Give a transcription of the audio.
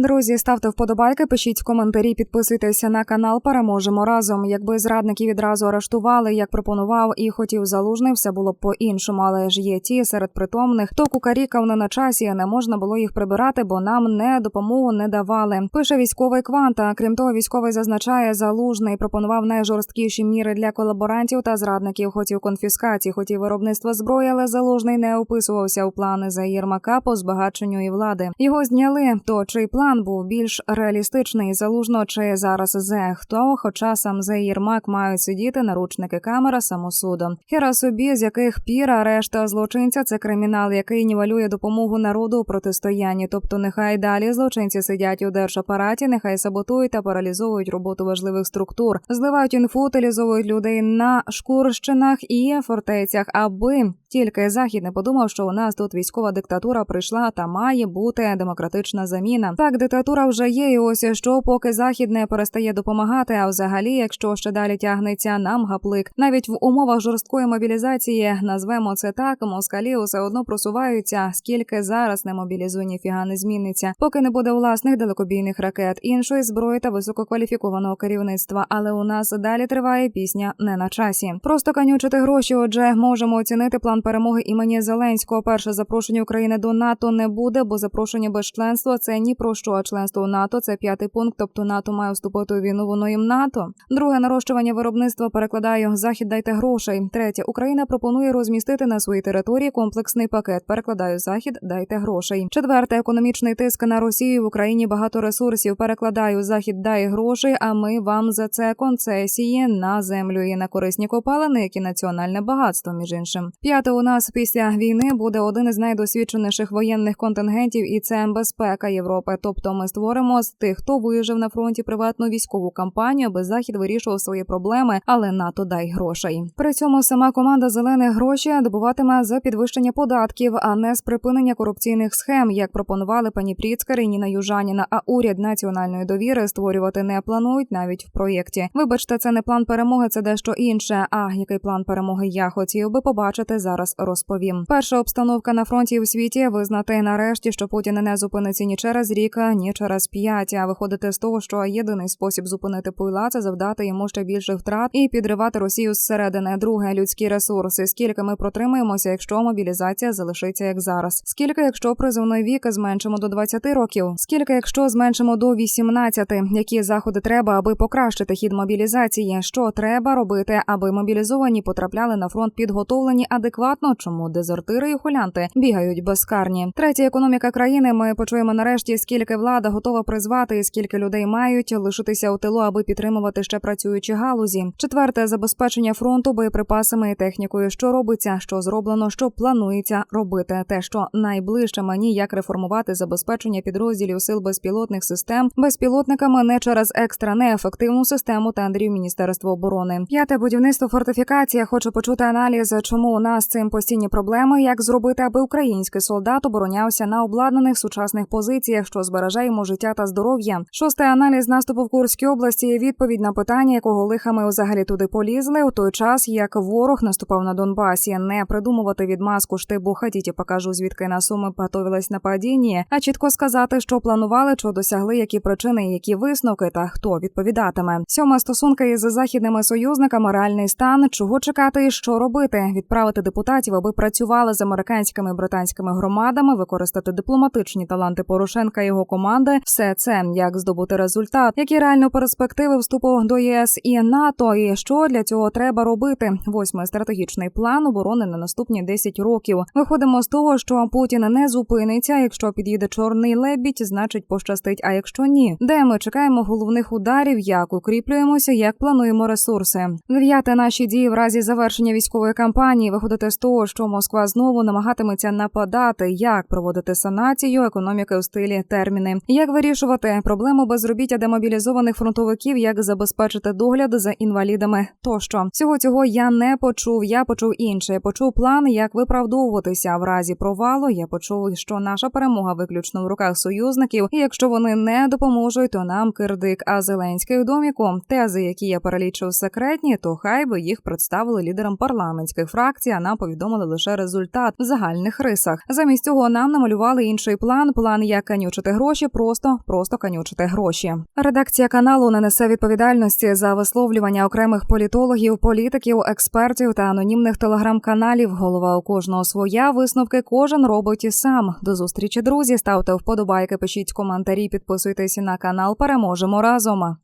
Друзі, ставте вподобайки, пишіть коментарі, підписуйтеся на канал. Переможемо разом. Якби зрадників відразу арештували, як пропонував і хотів залужний, все було б по-іншому. Але ж є ті серед притомних, хто кукарікав не на часі, а не можна було їх прибирати, бо нам не допомогу не давали. Пише військовий кванта. Крім того, військовий зазначає, залужний пропонував найжорсткіші міри для колаборантів та зрадників. Хотів конфіскації, хотів виробництва зброї, але залужний не описувався у плани за Єрмака по збагаченню і влади. Його зняли. То чий план був більш реалістичний залужно чи зараз зе хто? Хоча сам зе Єрмак мають сидіти наручники камера самосудом. Хера собі, з яких пір решта злочинця це кримінал, який нівелює допомогу народу у протистоянні. Тобто, нехай далі злочинці сидять у держапараті, нехай саботують та паралізовують роботу важливих структур, зливають інфу, утилізовують людей на шкурщинах і фортецях, аби тільки захід не подумав, що у нас тут військова диктатура прийшла та має бути демократична заміна. Так, диктатура вже є, і ось що, поки захід не перестає допомагати. А взагалі, якщо ще далі тягнеться, нам гаплик. Навіть в умовах жорсткої мобілізації назвемо це так. Москалі усе одно просуваються. Скільки зараз не мобілізує, ніфіга не зміниться, поки не буде власних далекобійних ракет, іншої зброї та висококваліфікованого керівництва. Але у нас далі триває пісня не на часі. Просто канючити гроші. Отже, можемо оцінити план перемоги імені Зеленського. Перше запрошення України до НАТО не буде, бо запрошення без членства це ні про що. А членство у НАТО це п'ятий пункт. Тобто НАТО має вступити у війну. Воно їм НАТО. Друге нарощування виробництва перекладаю захід. Дайте грошей. Третє Україна пропонує розмістити на своїй території комплексний пакет. Перекладаю захід. Дайте грошей. Четверте економічний тиск на Росію в Україні багато ресурсів. Перекладаю захід. Дає грошей. А ми вам за це концесії на землю і на корисні копалини, які національне багатство між іншим. П'яте у нас після війни буде один із найдосвідченіших воєнних контингентів, і це безпека Європи. Тобто, ми створимо з тих, хто вижив на фронті приватну військову кампанію, аби захід вирішував свої проблеми, але НАТО дай грошей. При цьому сама команда зелених гроші добуватиме за підвищення податків, а не з припинення корупційних схем, як пропонували пані Пріцкер і Ніна Южаніна. А уряд національної довіри створювати не планують навіть в проєкті. Вибачте, це не план перемоги, це дещо інше. А який план перемоги я хотів би побачити зараз? Розповім. Перша обстановка на фронті в світі визнати нарешті, що Путін не зупиниться ні через рік, ні через п'ять. А виходити з того, що єдиний спосіб зупинити пойла це завдати йому ще більше втрат і підривати Росію зсередини. Друге людські ресурси. Скільки ми протримаємося, якщо мобілізація залишиться як зараз? Скільки, якщо призовний вік зменшимо до 20 років? Скільки, якщо зменшимо до 18? Які заходи треба, аби покращити хід мобілізації? Що треба робити, аби мобілізовані потрапляли на фронт підготовлені адекватно? Чому дезертири і хулянти бігають безкарні? Третя економіка країни. Ми почуємо нарешті, скільки влада готова призвати, скільки людей мають лишитися у тилу, аби підтримувати ще працюючі галузі. Четверте забезпечення фронту боєприпасами і технікою. Що робиться, що зроблено, що планується робити. Те, що найближче мені як реформувати забезпечення підрозділів сил безпілотних систем безпілотниками не через екстра неефективну систему тендерів Міністерства оборони. П'яте будівництво фортифікація. Хочу почути аналіз, чому у нас цим постійні проблеми, як зробити, аби український солдат оборонявся на обладнаних сучасних позиціях, що збереже йому життя та здоров'я. Шостий аналіз наступу в Курській області. є Відповідь на питання, якого лиха ми взагалі туди полізли у той час, як ворог наступав на Донбасі, не придумувати відмазку штибу «Хотіть, покажу звідки на суми готовилась на падіння, а чітко сказати, що планували, що досягли, які причини, які висновки та хто відповідатиме. Сьома стосунки із західними союзниками, реальний стан, чого чекати і що робити, відправити депутатів, аби працювали з американськими і британськими громадами, використати дипломатичні таланти Порошенка і його команди. Все це як здобути результат, які реально перспективи вступу до ЄС і НАТО, і що для цього треба робити. Восьмий стратегічний план оборони на наступні 10 років. Виходимо з того, що Путін не зупиниться. Якщо під'їде чорний лебідь, значить пощастить. А якщо ні, де ми чекаємо головних ударів, як укріплюємося, як плануємо ресурси. Дев'яте наші дії в разі завершення військової кампанії виходити з того, що Москва знову намагатиметься нападати, як проводити санацію економіки у стилі терміни, як вирішувати проблему безробіття демобілізованих фронтовиків, як забезпечити догляд за інвалідами. Тощо всього цього я не почув. Я почув інше. Я почув план, як виправдовуватися в разі провалу. Я почув, що наша перемога виключно в руках союзників, і якщо вони не допоможуть, то нам кирдик. А Зеленський у доміку тези, які я перелічив секретні, то хай би їх представили лідерам парламентських фракцій. А нам повідомили лише результат в загальних рисах. Замість цього нам намалювали інший план. План як канючити гроші. Гроші, просто просто канючити гроші. Редакція каналу не несе відповідальності за висловлювання окремих політологів, політиків, експертів та анонімних телеграм-каналів. Голова у кожного своя висновки кожен робить і сам. До зустрічі, друзі. Ставте вподобайки, пишіть коментарі, підписуйтесь на канал. Переможемо разом.